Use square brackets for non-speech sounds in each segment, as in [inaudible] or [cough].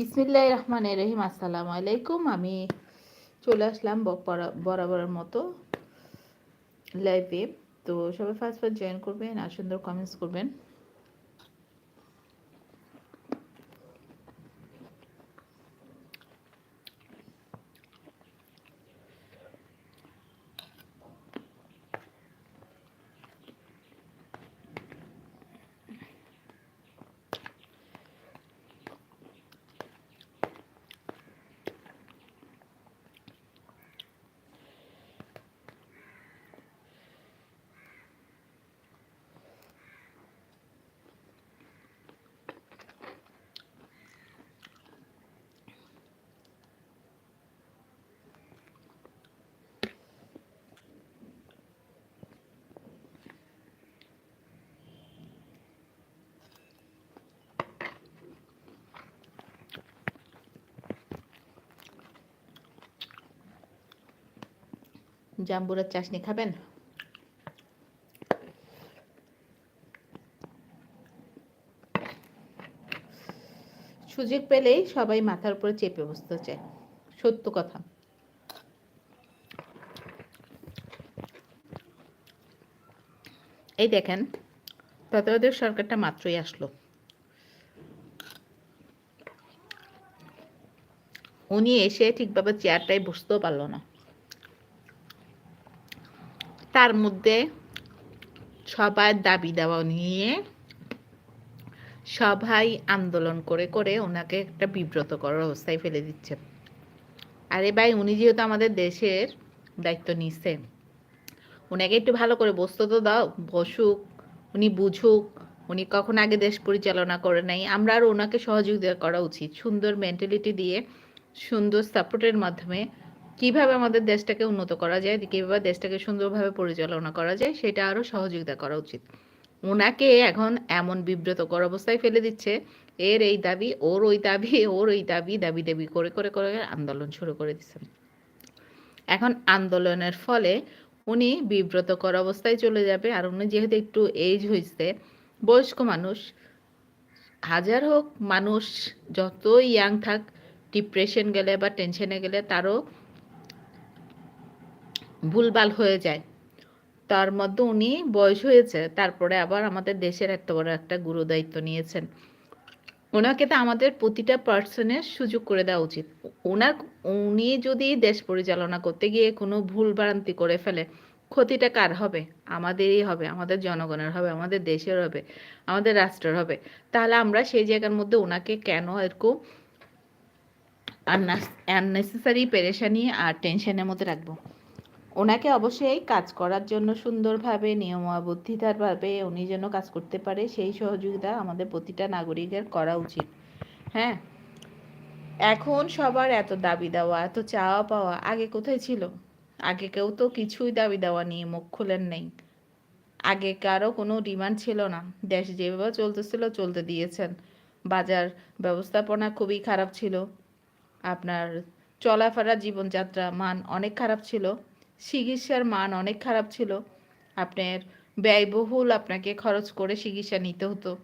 বিসমিল্লাহ রহমান রহিম, আসসালামু আলাইকুম। আমি চলে আসলাম বরাবরের মতো লাইভে তো সবাই ফার্স্ট ফার্স্ট জয়েন করবেন আর সুন্দর কমেন্টস করবেন। জাম্বুরার চাশনি খাবেন? সুযোগ পেলেই সবাই মাথার উপরে চেপে বসতে চায়। সত্য কথা। এই দেখেন তত্ত্বাবধায়ক সরকারটা মাত্রই আসলো। উনি এসে ঠিকভাবে চেয়ারটাই বসতেও পারল না। তার মধ্যে সবার দাবি দেওয়া নিয়ে সবাই আন্দোলন করে করে ওনাকে একটা বিব্রত করার অবস্থায় ফেলে দিচ্ছে। আরে ভাই, উনি যেহেতু আমাদের দেশের দায়িত্ব নিচ্ছে ওনাকে একটু ভালো করে বসতে তো দাও, বসুক, উনি বুঝুক, উনি কখন আগে দেশ পরিচালনা করে নাই। আমরা আর ওনাকে সহযোগিতা করা উচিত। সুন্দর মেন্টালিটি দিয়ে, সুন্দর সাপোর্টের মাধ্যমে কীভাবে আমাদের দেশটাকে উন্নত করা যায়, কীভাবে দেশটাকে সুন্দরভাবে পরিচালনা করা যায়, সেটা আরও সহযোগিতা করা উচিত। ওনাকে এখন এমন বিব্রতকর অবস্থায় ফেলে দিচ্ছে, এর এই দাবি, ওর ওই দাবি, [laughs] ওর ওই দাবি দাবি দাবি করে করে করে আন্দোলন শুরু করে দিচ্ছেন এখন আন্দোলনের ফলে উনি বিব্রতকর অবস্থায় চলে যাবে, আর উনি যেহেতু একটু এজ হয়েছে, বয়স্ক মানুষ, হাজার হোক মানুষ যত ইয়াং থাক ডিপ্রেশন গেলে বা টেনশনে গেলে তারও ভুলভাল হয়ে যায়। তার মধ্যে উনি বয়স হয়েছে, তারপরে আবার আমাদের দেশের এত বড় একটা গুরু দায়িত্ব নিয়েছেন। ওনাকে তো আমাদের প্রতিটা পার্সনের সুযোগ করে দেওয়া উচিত। ওনার, উনি যদি দেশ পরিচালনা করতে গিয়ে কোনো ভুল ভ্রান্তি করে ফেলে, ক্ষতিটা কার হবে? আমাদেরই হবে, আমাদের জনগণের হবে, আমাদের দেশের হবে, আমাদের রাষ্ট্রের হবে। তাহলে আমরা সেই জায়গার মধ্যে ওনাকে কেন এরকম আননেসেসারি পেরেশানি আর টেনশনের মধ্যে রাখব? ওনাকে অবশ্যই কাজ করার জন্য সুন্দরভাবে, নিয়মাবদ্ধিতারভাবে উনি যেন কাজ করতে পারে, সেই সহযোগিতা আমাদের প্রতিটা নাগরিকের করা উচিত। হ্যাঁ? এখন সবার এত দাবি দেওয়া, এত চাওয়া পাওয়া আগে কোথায় ছিল? আগে কেউ তো কিছুই দাবি দেওয়া নিয়ে মুখ খুলেন নেই। আগে কারও কোনো ডিমান্ড ছিল না। দেশ যেভাবে চলতেছিল, চলতে দিয়েছেন। বাজার ব্যবস্থাপনা খুবই খারাপ ছিল। আপনার চলাফেরা, জীবনযাত্রা মান অনেক খারাপ ছিল। চিকিৎসার মান অনেক খারাপ ছিল। আপনার ব্যয়বহুল আপনাকে খরচ করে চিকিৎসা নিতে হতো।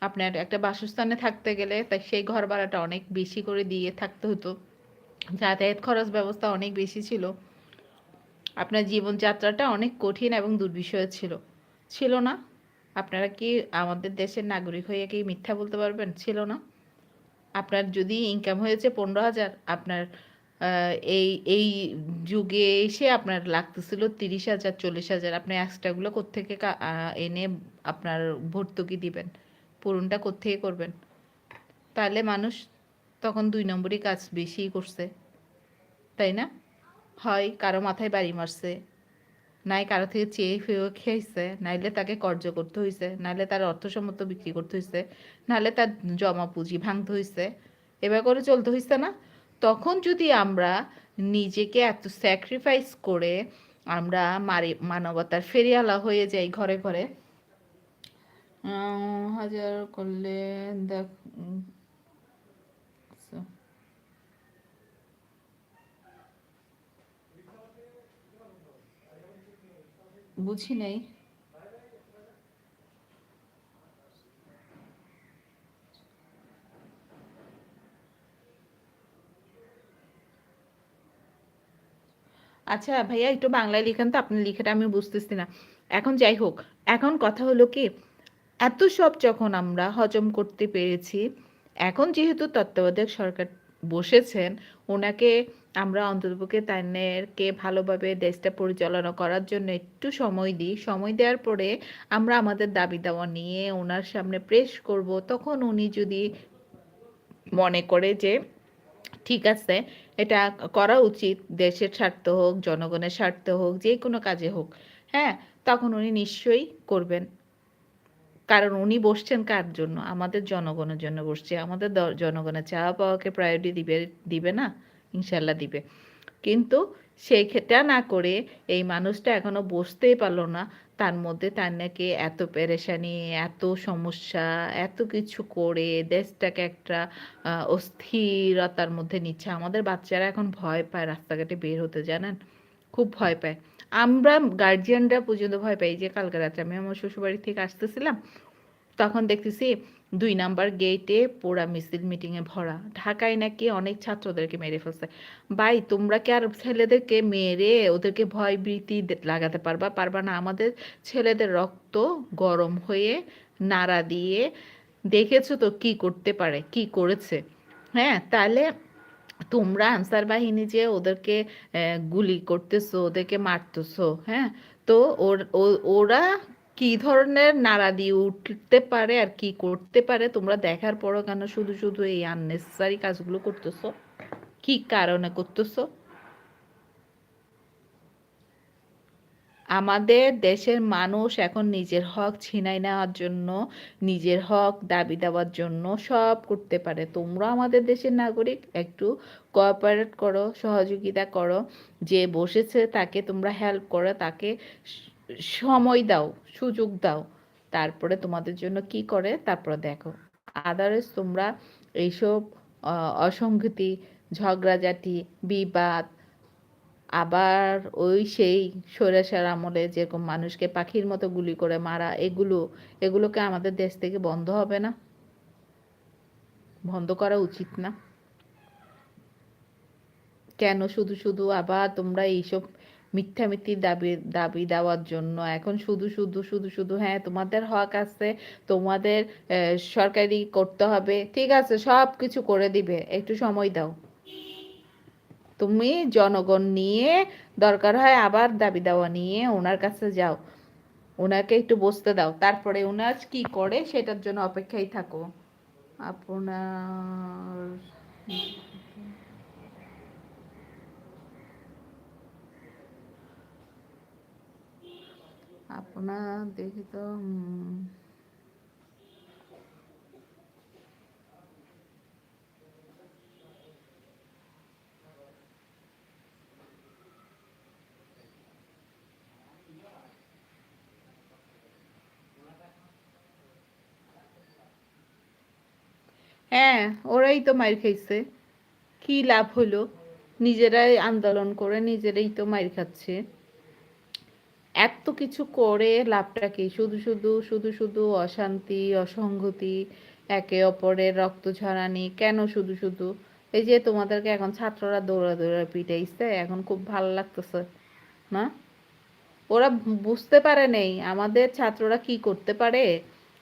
আপনার একটা বাসস্থানে থাকতে গেলে তাই সেই ঘর ভাড়াটা অনেক বেশি করে দিয়ে থাকতে হতো। যাতায়াত খরচ ব্যবস্থা অনেক বেশি ছিল। আপনার জীবনযাত্রাটা অনেক কঠিন এবং দুর্বিষয় ছিল। ছিল না? আপনারা কি আমাদের দেশের নাগরিক হয়ে কি মিথ্যা বলতে পারবেন? ছিল না? আপনার যদি ইনকাম হয়েছে পনেরো হাজার, আপনার এই এই যুগে এসে আপনার লাগতেছিল তিরিশ হাজার, চল্লিশ হাজার। আপনি এক্সট্রাগুলো কোত্থেকে এনে আপনার ভর্তুকি দিবেন? পূরণটা কোত্থেকে করবেন? তাহলে মানুষ তখন দুই নম্বরই কাজ বেশি করছে। তাই না? হয় কারও মাথায় বাড়ি মারছে, নাই কারও থেকে চেয়ে ফেয়ে খেয়েছে, নাইলে তাকে কর্য করতে হয়েছে নাইলে তার অর্থসম্মত বিক্রি করতে হয়েছে নাহলে তার জমা পুঁজি ভাঙতে হয়েছে এবার করে চলতে হয়েছে না? তখন যদি আমরা নিজেকে এত স্যাক্রিফাইস করে আমরা মারি, মানবতার ফেরিয়ালা হয়ে যাই ঘরে ঘরে হাজার করলে দেখ বুঝি নেই। আচ্ছা ভাইয়া, একটু বাংলায় লিখেন তো আপনি লিখাটা আমি বুঝতেছি না। এখন যাই হোক, এখন কথা হলো কি, এত সব যখন আমরা হজম করতে পেরেছি, এখন যেহেতু তত্ত্বাবধায়ক সরকার বসেছেন, ওনাকে আমরা অন্ততপক্ষে তাদেরকে ভালোভাবে দেশটা পরিচালনা করার জন্য একটু সময় দিই। সময় দেওয়ার পরে আমরা আমাদের দাবি দাওয়া নিয়ে ওনার সামনে প্রেস করব। তখন উনি যদি মনে করে যে ঠিক আছে, এটা করা উচিত, দেশের স্বার্থ হোক, জনগণের স্বার্থ হোক, যে কোনো কাজে হোক হ্যাঁ? তখন উনি নিশ্চয়ই করবেন। কারণ উনি বসছেন কার জন্য? আমাদের জনগণের জন্য বসছে। আমাদের জনগণের চাওয়া পাওয়াকে প্রায়োরিটি দিবে দিবে না? ইনশাল্লাহ দিবে। কিন্তু সেই ক্ষেত্রে না করে এই মানুষটা এখনও বসতেই পারল না। তার মধ্যে তার নাকি এত পেরেশানি, এত সমস্যা, এত কিছু করে দেশটাকে একটা অস্থিরতার মধ্যে নিচ্ছে। আমাদের বাচ্চারা এখন ভয় পায় রাস্তাঘাটে বের হতে, জানেন? খুব ভয় পায়। আমরা গার্জিয়ানরা পর্যন্ত ভয় পাই। যে কালকে রাত্রে আমি আমার শ্বশুরবাড়ি থেকে আসতেছিলাম, তখন দেখতেছি দুই নাম্বার গেটে পোড়া মিছিল মিটিংয়ে ভরা। ঢাকায় নাকি অনেক ছাত্রদেরকে মেরে ফেলছে। ভাই, তোমরা কি আর ছেলেদেরকে মেরে ওদেরকে ভয় ভীতি লাগাতে পারবা? পারবা না। আমাদের ছেলেদের রক্ত গরম হয়ে নাড়া দিয়ে দেখেছ তো কি করতে পারে, কি করেছে? হ্যাঁ তাহলে তোমরা আনসার বাহিনী যে ওদেরকে গুলি করতেছো, ওদেরকে মারতেছো হ্যাঁ তো ওর- কি ধরনের নাড়া দিয়ে উঠতে পারে আর কি করতে পারে? তোমরা দেখার পরও কেন শুধু শুধু এই আননেসেসারি কাজগুলো করতেছো? কি কারণে করতেছো? আমাদের দেশের মানুষ এখন নিজের হক ছিনাই নেওয়ার জন্য, নিজের হক দাবি দেওয়ার জন্য সব করতে পারে। তোমরা আমাদের দেশের নাগরিক, একটু কোঅপারেট করো, সহযোগিতা করো। যে বসেছে তাকে তোমরা হেল্প করো, তাকে সময় দাও, সুযোগ দাও। তারপরে তোমাদের জন্য কি করে? তারপরে দেখো। আদারওয়াইজ তোমরা এইসব অসংগতি ঝগড়াঝাটি, বিবাদ, আবার ওই সেই স্বৈরাচার আমলে যেরকম মানুষকে পাখির মতো গুলি করে মারা, এগুলো, এগুলোকে আমাদের দেশ থেকে বন্ধ হবে না? বন্ধ করা উচিত না? কেন শুধু শুধু আবার তোমরা এইসব মিথ্যা মিথ্যি দাবি দাবি দেওয়ার জন্য। এখন শুধু শুধু শুধু শুধু হ্যাঁ তোমাদের হক আছে, তোমাদের সরকারি করতে হবে। ঠিক আছে, সব কিছু করে দিবে। একটু সময় দাও। তুমি জনগণ নিয়ে দরকার হয় আবার দাবি দাওয়া নিয়ে ওনার কাছে যাও। ওনাকে একটু বসতে দাও। তারপরে ওনার কি করে সেটার জন্য অপেক্ষায় থাকো। আপনার তো হ্যাঁ ওরাই তো মার খাইছে। কি লাভ হলো? নিজেরাই আন্দোলন করে নিজেরাই তো মার খাচ্ছে। এত কিছু করে লাভটা কি? শুধু শুধু শুধু শুধু অশান্তি অসংগতি একে অপরের রক্ত ঝরানি, কেন শুধু শুধু? এই যে তোমাদেরকে এখন ছাত্ররা দৌড়া দৌড়া পিটাইছে, এখন খুব ভালো লাগতেছে, না? ওরা বুঝতে পারে নেই আমাদের ছাত্ররা কি করতে পারে।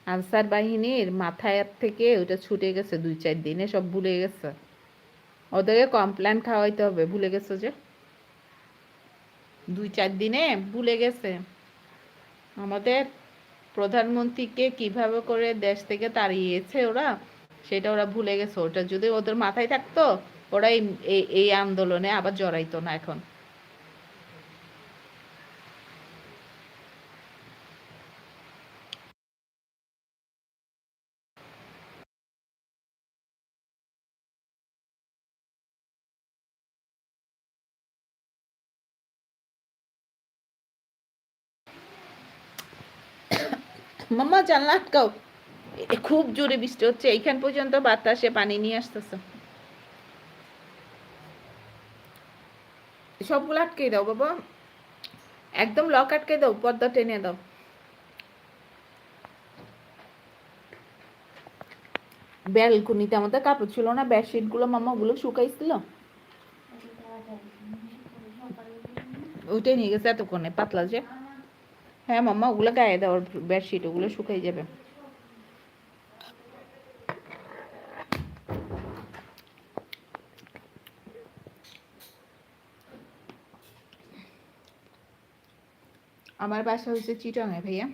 আনসার বাহিনীর মাথায় থেকে ওটা ছুটে গেছে দুই, চার দিনে সব ভুলে গেছে। ওদেরকে কমপ্লেন খাওয়াইতে হবে, ভুলে গেছে যে? দুই চার দিনে ভুলে গেছে। আমাদের প্রধানমন্ত্রীকে কীভাবে করে দেশ থেকে তাড়িয়েছে ওরা, সেটা ওরা ভুলে গেছে। ওটা যদি ওদের মাথায় থাকতো, ওরা এই, এই- আন্দোলনে আবার জড়াইতো না এখন। মাম্মা জানলা আটকাও। খুব জোরে বৃষ্টি হচ্ছে, এইখান পর্যন্ত বাতাসে পানি নিয়ে আসতেছে। সবগুলো আটকে দাও বাবা। একদম লক আটকে দাও, পর্দা টেনে দাও। ব্যালকনিতে আমাদের কাপড় ছিল না বেডশিটগুলো মামা ওগুলো শুকাইছিল। ওইটাই নিয়ে গেছে এতক্ষণে, পাতলা যে। হ্যাঁ মাম্মা, ওগুলো গায়ে দেওয়ার বেডশিট ওগুলো শুকাই যাবে। আমার বাসা হয়েছে চিটংয়ে ভাইয়া।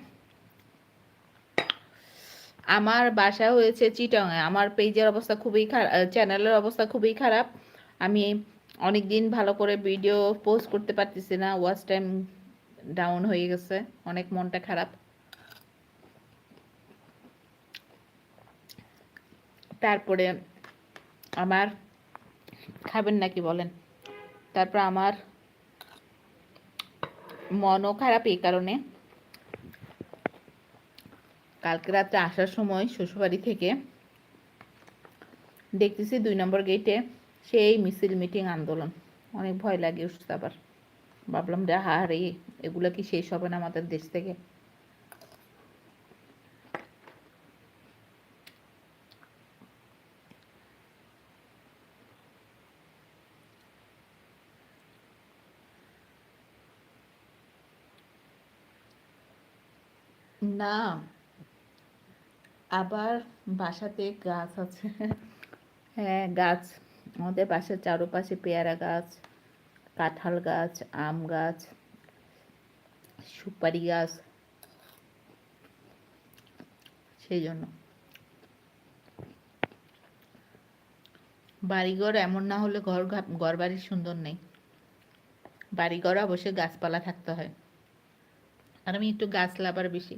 আমার বাসা হয়েছে চিটংয়ে আমার পেজের অবস্থা খুবই খারাপ চ্যানেলের অবস্থা খুবই খারাপ। আমি অনেক দিন ভালো করে ভিডিও পোস্ট করতে পারতেছি না ওয়াচ টাইম ডাউন হয়ে গেছে, অনেক মনটা খারাপ। তারপরে আমার, খাবেন নাকি বলেন? তারপর আমার মনও খারাপ এই কারণে। কালকে রাত্রে আসার সময় শ্বশুরবাড়ি থেকে দেখতেছি দুই নম্বর গেটে সেই মিছিল মিটিং আন্দোলন। অনেক ভয় লাগে উঠছে আবার। ভাবলাম যে হারে এগুলো কি শেষ হবে না আমাদের দেশ থেকে? না। আবার বাসাতে গাছ আছে। হ্যাঁ গাছ। আমাদের বাসার চারপাশে পেয়ারা গাছ, কাঁঠাল গাছ, আম গাছ। সুপারি গাছ সেই জন্য। বাড়িঘর এমন না হলে ঘর ঘর বাড়ির সুন্দর নেই। বাড়িঘর অবশ্যই গাছপালা থাকতে হয়। আর আমি একটু গাছ লাভার বেশি।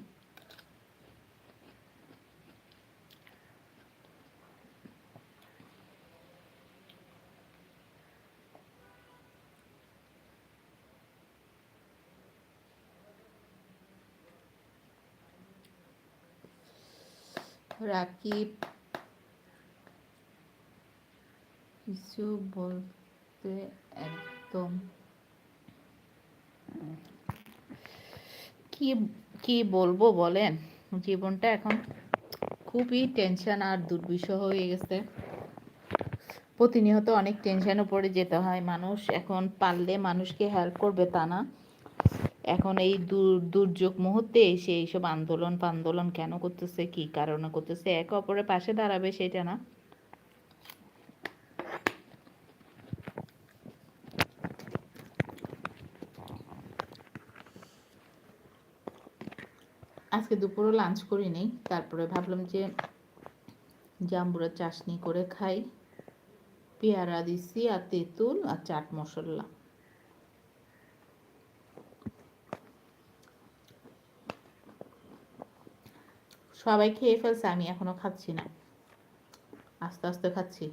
রাকিব, কিছু বলতে একদম কি কি বলব বলেন? জীবনটা এখন খুবই টেনশন আর দুর্বিষহ হয়ে গেছে। প্রতিনিয়ত অনেক টেনশনে পড়ে যেতে হয়। মানুষ এখন পারলে মানুষকে হেল্প করবে তা না। এখন এই দুর্যোগ মুহূর্তে এসে এইসব আন্দোলন পান্দোলন কেন করতেছে, কি কারণে করতেছে, একে অপরের পাশে দাঁড়াবে সেটা না। আজকে দুপুরও লাঞ্চ করি নেই, তারপরে ভাবলাম যে জাম্বুরা চাশনি করে খাই, পেয়ারা দিছি আর তেঁতুল আর চাট মশলা। সবাই খেয়ে ফেলছে, আমি এখনও খাচ্ছি না। আস্তে আস্তে খাচ্ছি।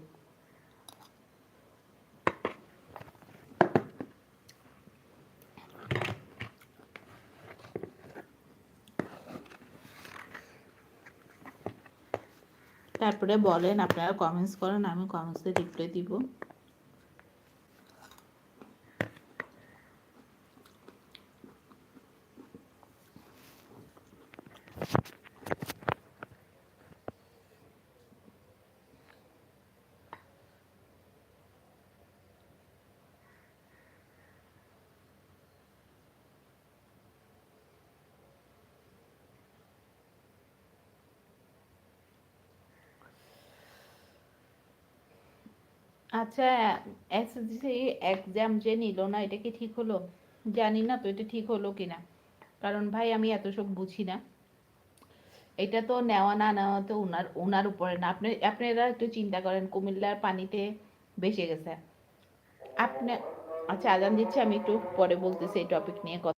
তারপরে বলেন, আপনারা কমেন্টস করেন, আমি কমেন্টসে রিপ্লাই দিব। আচ্ছা এসএসসি এক্সাম যে নিল না, এটা কি ঠিক হলো? জানি না তো এটা ঠিক হলো কি না কারণ ভাই, আমি এত সব বুঝি না। এটা তো নেওয়া না নেওয়া তো ওনার ওনার উপরে না। আপনি, আপনারা একটু চিন্তা করেন, কুমিল্লার পানিতে বেসে গেছে। আপনি আচ্ছা আজান দিচ্ছে, আমি একটু পরে বলতেছি এই টপিক নিয়ে কথা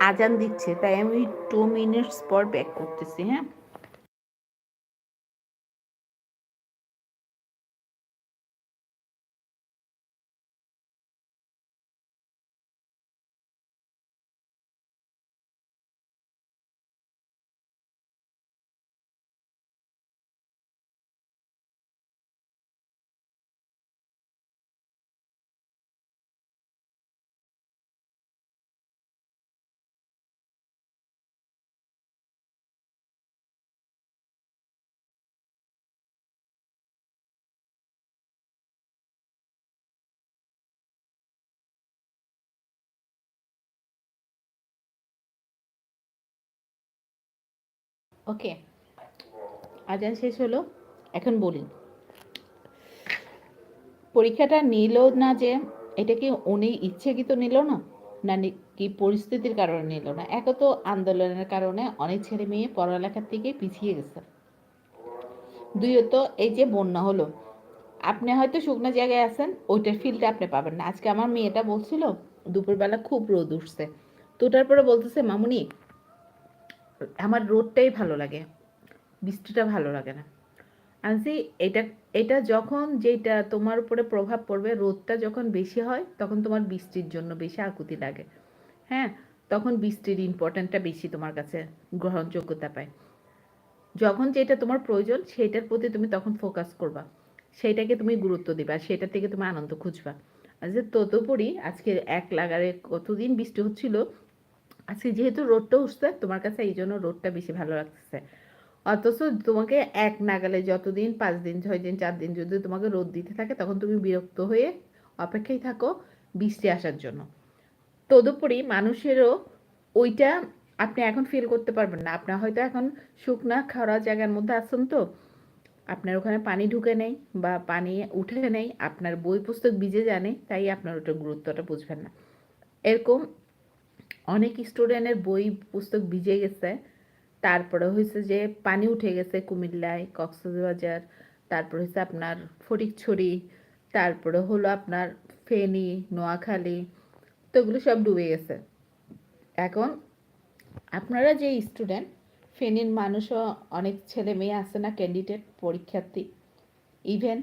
আজান দিচ্ছে তাই আমি টু মিনিটস পর ব্যাক করতেছি হ্যাঁ? ওকে আজান শেষ হলো। এখন বলি। পরীক্ষাটা নিল না যে, এটা কি উনি ইচ্ছেকৃত নিল না? না কি পরিস্থিতির কারণে নিল না? এক তো আন্দোলনের কারণে অনেক ছেলে মেয়ে পড়ালেখার থেকে পিছিয়ে গেছে। দুইত এই যে বন্যা হলো। আপনি হয়তো শুকনো জায়গায় আছেন, ওইটার ফিলটা আপনি পাবেন না। আজকে আমার মেয়েটা বলছিল, দুপুরবেলা খুব রোদ উঠছে। তো ওটার পরে বলতেছে, মামুনি আমার রোদটাই ভালো লাগে। বৃষ্টিটা ভালো লাগে না। আনসি এটা এটা যখন যেটা তোমার উপরে প্রভাব পড়বে, রোদটা যখন বেশি হয়, তখন তোমার বৃষ্টির জন্য বেশি আকুতি লাগে। হ্যাঁ? তখন বৃষ্টির ইম্পর্টেন্টটা বেশি তোমার কাছে গ্রহণযোগ্যতা পায়। যখন যেটা তোমার প্রয়োজন, সেটার প্রতি তুমি তখন ফোকাস করবা। সেইটাকে তুমি গুরুত্ব দিবা, সেটা থেকে তুমি আনন্দ খুঁজবা। যে ততপরই আজকে এক লাগারে কতদিন বৃষ্টি হচ্ছিল আজকে যেহেতু রোদটা উঠছে, তোমার কাছে এই জন্য রোদটা বেশি ভালো লাগতেছে। অথচ তোমাকে এক নাগালে যতদিন পাঁচ দিন, ছয় দিন, চার দিন যদি তোমাকে রোদ দিতে থাকে, তখন তুমি বিরক্ত হয়ে অপেক্ষায় থাকো বৃষ্টি আসার জন্য। তদুপরি মানুষেরও ওইটা আপনি এখন ফিল করতে পারবেন না। আপনার হয়তো এখন শুকনা খাওয়া জায়গার মধ্যে আসুন তো। আপনার ওখানে পানি ঢুকে নেই বা পানি উঠে নেই। আপনার বই পুস্তক ভিজে জানে তাই আপনার ওটা গুরুত্বটা বুঝবেন না। এরকম অনেক স্টুডেন্টের বই, পুস্তক ভিজে গেছে। তারপরে হয়েছে যে পানি উঠে গেছে কুমিল্লায়, কক্সবাজার, তারপর হচ্ছে আপনার ফটিকছড়ি, তারপরে হলো আপনার ফেনী, নোয়াখালী, তো এগুলো সব ডুবে গেছে। এখন আপনারা যে স্টুডেন্ট, ফেনীর মানুষও অনেক ছেলে মেয়ে আছে না ক্যান্ডিডেট পরীক্ষার্থী। ইভেন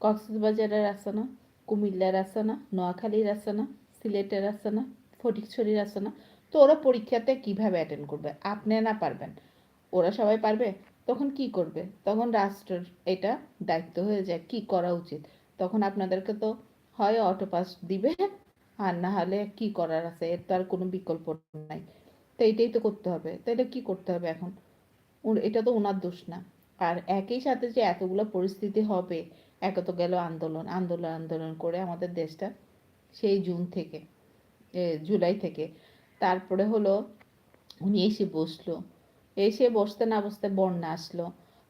কক্সবাজারের আছে না, কুমিল্লার আছে না, নোয়াখালীর আছে না, সিলেটের আছে না ফটিকছড়ির আছে না, তো ওরা পরীক্ষাতে কীভাবে অ্যাটেন্ড করবে? আপনি না পারবেন। ওরা সবাই পারবে? তখন কি করবে? তখন রাষ্ট্রের এটা দায়িত্ব হয়ে যায়, কি করা উচিত? তখন আপনাদেরকে তো হয় অটো পাস দিবে, আর না হলে কি করার আছে? এর তো আর কোনো বিকল্প নাই। তো এটাই তো করতে হবে। তাহলে কি করতে হবে এখন? এটা তো ওনার দোষ না। আর একই সাথে যে এতগুলো পরিস্থিতি হবে, এক তো গেল আন্দোলন আন্দোলন আন্দোলন করে আমাদের দেশটা সেই জুন থেকে। জুলাই থেকে। তারপরে হলো উনি এসে বসল। এসে বসতে না বসতে বন্যা আসলো।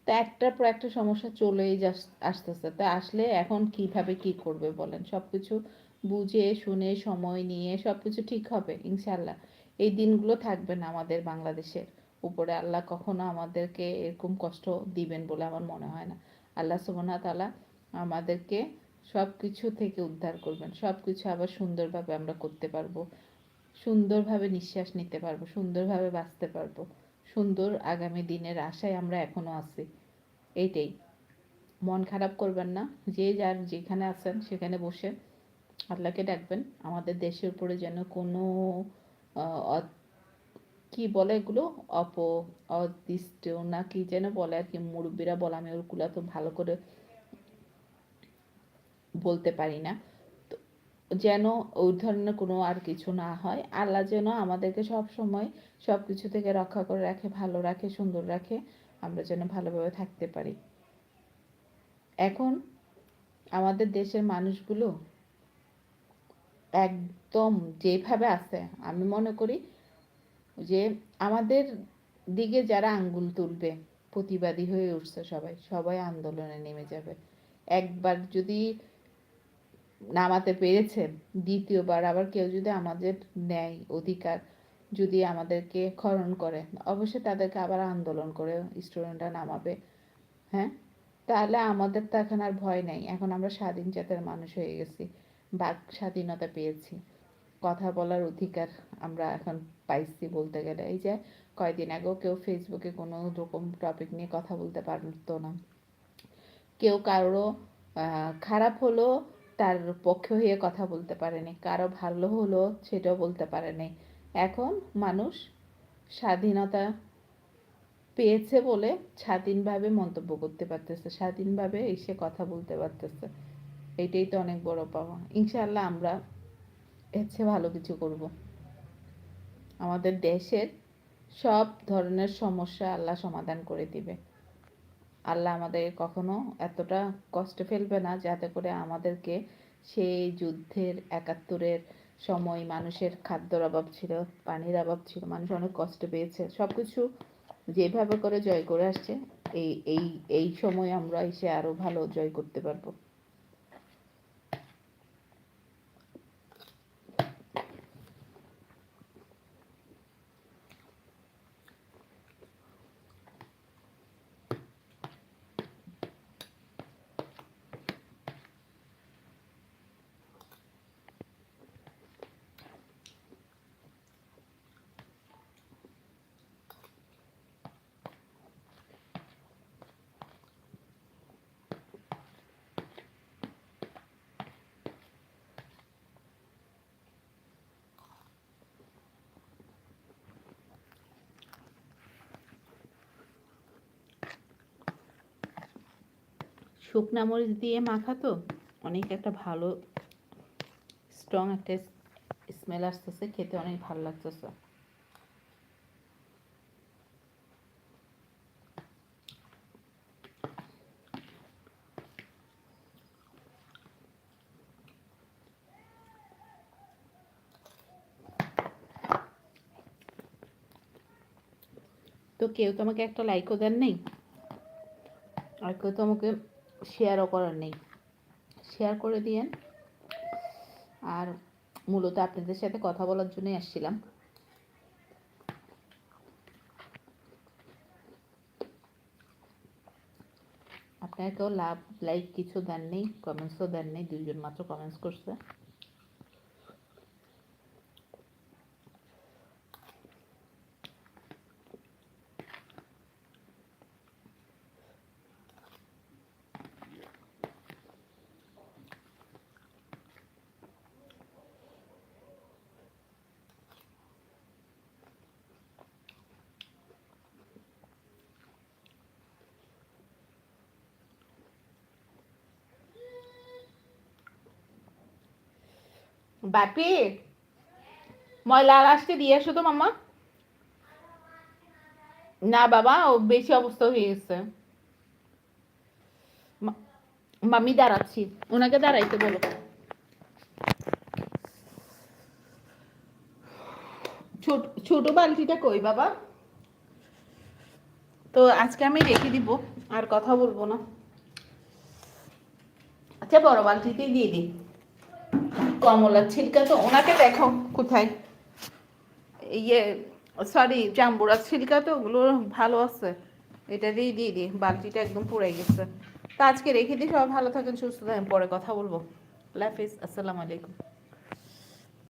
তা একটার পর একটা সমস্যা চলেই আসতেছে। তা আসলে এখন কীভাবে কি করবে বলেন? সব কিছু বুঝে, শুনে, সময় নিয়ে সব কিছু ঠিক হবে ইনশাল্লাহ এই দিনগুলো থাকবে না আমাদের বাংলাদেশের। উপরে আল্লাহ কখনো আমাদেরকে এরকম কষ্ট দিবেন বলে আমার মনে হয় না। আল্লাহ সুবনা তালা আমাদেরকে সব কিছু থেকে উদ্ধার করবেন। সব কিছু আবার সুন্দরভাবে আমরা করতে পারব। সুন্দরভাবে নিঃশ্বাস নিতে পারব, সুন্দরভাবে বাঁচতে পারব। সুন্দর আগামী দিনের আশায় আমরা এখনও আছি। এইটাই। মন খারাপ করবেন না। যে যার যেখানে আছেন সেখানে বসে আল্লাহকে ডাকবেন। আমাদের দেশের উপরে যেন কোনো কি বলে এগুলো? অপ অদৃষ্ট না কি যেন বলে আর কি। মুরব্বীরা বলে, আমি ওগুলো তো ভালো করে বলতে পারি না। যেন ওই ধরনের কোনো আর কিছু না হয়। আল্লাহ যেন আমাদেরকে সব সময় সব কিছু থেকে রক্ষা করে রাখে, ভালো রাখে, সুন্দর রাখে, আমরা যেন ভালোভাবে থাকতে পারি। এখন আমাদের দেশের মানুষগুলো একদম যেভাবে আছে, আমি মনে করি যে আমাদের দিকে যারা আঙ্গুল তুলবে, প্রতিবাদী হয়ে উঠছে সবাই সবাই আন্দোলনে নেমে যাবে। একবার যদি নামাতে পেরেছে, দ্বিতীয়বার আবার কেউ যদি আমাদের ন্যায় অধিকার যদি আমাদেরকে খরণ করে, অবশ্যই তাদেরকে আবার আন্দোলন করে স্টুডেন্টরা নামাবে। হ্যাঁ? তাহলে আমাদের তো এখন আর ভয় নেই, এখন আমরা স্বাধীন জাতের মানুষ হয়ে গেছি, বাক স্বাধীনতা পেয়েছি, কথা বলার অধিকার আমরা এখন পাইছি বলতে গেলে। এই যে কয়দিন আগেও কেউ ফেসবুকে কোনো রকম টপিক নিয়ে কথা বলতে পারতো না। কেউ কারও খারাপ হলো তার পক্ষে হয়ে কথা বলতে পারেনি। কারও ভালো হলো সেটাও বলতে পারেনি। এখন মানুষ স্বাধীনতা পেয়েছে বলে স্বাধীনভাবে মন্তব্য করতে পারতেছে। স্বাধীনভাবে এসে কথা বলতে পারতেছে। এইটাই তো অনেক বড় পাওয়া। ইনশাল্লাহ আমরা চেয়ে ভালো কিছু করব। আমাদের দেশের সব ধরনের সমস্যা আল্লাহ সমাধান করে দিবে। আল্লাহ আমাদের কখনো এতটা কষ্টে ফেলবে না যাতে করে আমাদেরকে সেই যুদ্ধের একাত্তরের সময় মানুষের খাদ্যর অভাব ছিল, পানির অভাব ছিল, মানুষ অনেক কষ্ট পেয়েছে। সব কিছু যেভাবে করে জয় করে আসছে, এই এই এই সময় আমরা এসে আরও ভালো জয় করতে পারব। শুকনা মরিচ দিয়ে মাখা তো? অনেক একটা ভালো স্ট্রং একটা স্মেল আসতেছে, খেতে অনেক ভালো লাগতেছে। তো কেউ তোমাকে একটা লাইকও দেন নেই? আর কেউ তোমাকে শেয়ারও করার নেই। শেয়ার করে দিয়েন। আর মূলত আপনাদের সাথে কথা বলার জন্যই আসছিলাম। আপনারা কেউ লাভ লাইক কিছু দেন নেই কমেন্টসও দেন নেই দুইজন মাত্র কমেন্টস করছে। বাপি ময়লা আর দিয়ে আসো তো মামা না বাবা, ও বেশি অবস্থা হয়ে গেছে। মামি দাঁড়াচ্ছি, ওনাকে দাঁড়াইতে বলো। ছোট ছোট বালতিটা কই বাবা? তো আজকে আমি রেখে দিব, আর কথা বলব না। আচ্ছা বড় বালতিতেই দিয়ে দিই। কমলার ছিলকা তো ওনাকে দেখো কোথায়। ইয়ে সরি জাম্বুরা ছিলকা তো ওগুলো ভালো আছে। এটা দিয়ে দিয়ে দিই বালতিটা একদম পুড়ে গেছে। তো আজকে রেখে দিই, সবাই ভালো থাকেন, সুস্থ থাকেন, পরে কথা বলব। হাফিজ, আসসালামু আলাইকুম।